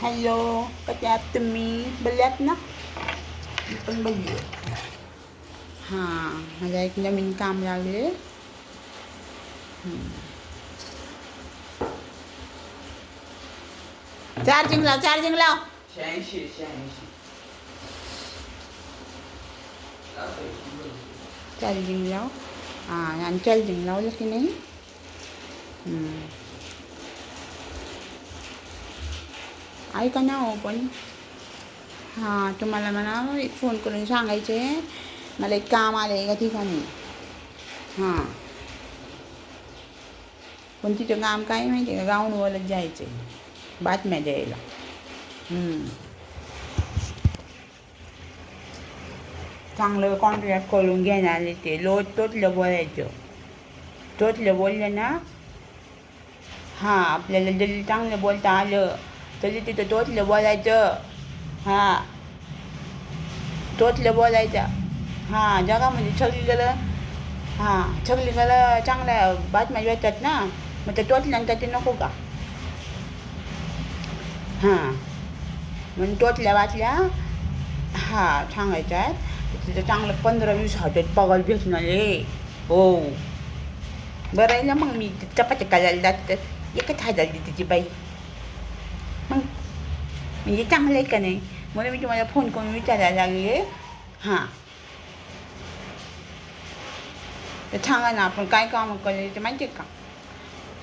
Hello कसे आहात तुम्ही बघल्यात ना मी पण बघली हां मला एक नवीन काम लागले चार्जिंग लाव चार्जिंग लाव शहाऐंशी शहाऐंशी चार्जिंग लाव हां आणि चार्जिंग लावलं की नाही ऐका ना हो पण? हां तुम्हाला मला एक फोन करून सांगायचे. मला एक काम आलं आहे एका ठिकाणी हां. पण तिथं काम काय माहिती आहे का? गाऊनवरच जायचं आहे बातम्या द्यायला. चांगलं कॉन्ट्रॅक्ट करून घेणार ते. लोट तोतलं बोलायचं. तोतलं बोललं ना? हां आपल्याला जरी चांगलं बोलता आलं तरी तिथं तोतलं बोलायचं. हां. तोतलं बोलायचं. हां जगामध्ये सगळीकडं हां सगळीकडं चांगल्या बातम्या येतात ना. मग ते तोतल्यानंतर ते नको का? हां. म्हणून तोतल्या वाचल्या हां सांगायच्या आहेत. तिथं चांगलं पंधरा वीस हजार पगार भेटणार हो. बरं आहे ना मग मी चपाती करायला जात. तर एकच हजार देते तिची बाई. मग म्हणजे चांगलं आहे का नाही म्हणून मी तुम्हाला फ़ोन करून विचारायला लागले हाँ तर सांगा ना आपण काय कामं करायचे माहिती आहे का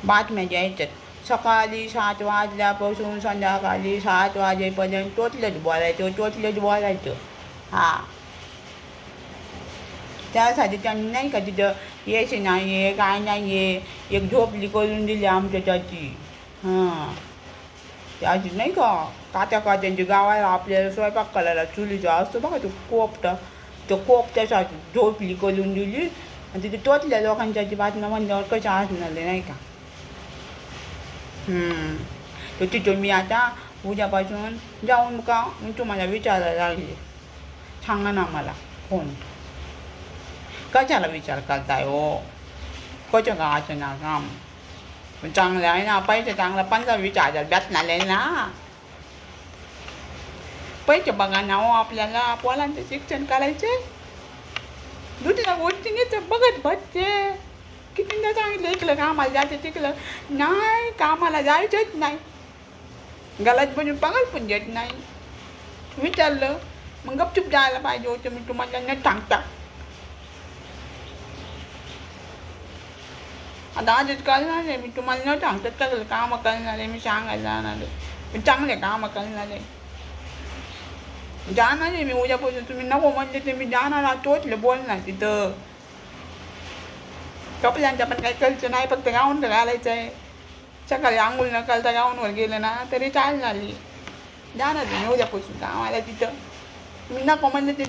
बातम्या ज्या येतात सकाळी सात वाजल्यापासून संध्याकाळी सात वाजेपर्यंत तोतलंच बोलायचं तोतलंच बोलायचं हाँ त्यासाठी त्यांनी नाही का तिथं यायचे नाही आहे काय नाही आहे एक झोपली करून दिली आमच्या त्याची हाँ त्याची नाही का कात्या कात्यांची गावाला आपल्याला स्वयंपाक करायला चुलीचा असतो बघा तो कोपटा तो कोपट्यासाठी झोपली करून दिली. आणि तिथे तोतल्या लोकांच्या बातम्या म्हणल्यावर कशा असणार नाही का? तर तिथून मी आता उद्यापासून जाऊन का मी तुम्हाला विचारायला लागले. सांगा ना मला फोन कशाला विचार करताय हो? कसं गावाचं ना काम पण चांगलं आहे ना पैसे चांगला पंधरा वीस हजार भेटणार ना. पैसे बघा ना हो आपल्याला पोलांचं शिक्षण करायचे. दुसऱ्या गोष्टीने तर बघत बसते. कितींदा सांगितलं इकलं कामाला जायचं तिकलं नाही कामाला जायचंच नाही. गलत बनून पगार पण देत नाही. विचारलं मग गपचूप जायला पाहिजे होतं मी तुम्हाला न सांगता. आता आजच करणार आहे मी तुम्हाला न सांगता सगळं कामं करणार आहे मी सांगायला जाणार आहे. मी चांगले कामं करणार आहे. जाणार आहे मी उद्यापासून तुम्ही नको म्हणले ते मी जाणार आहे तोचले बोलणार तिथं. कपड्यांचा पण काही कल्चर नाही फक्त गाऊन घालायचं आहे. सकाळी आंघोळ न करता गाऊनवर गेलं ना तरी चालणार झाली जाणार मी उद्यापासून कामाला तिथं. तुम्ही नको म्हणले ते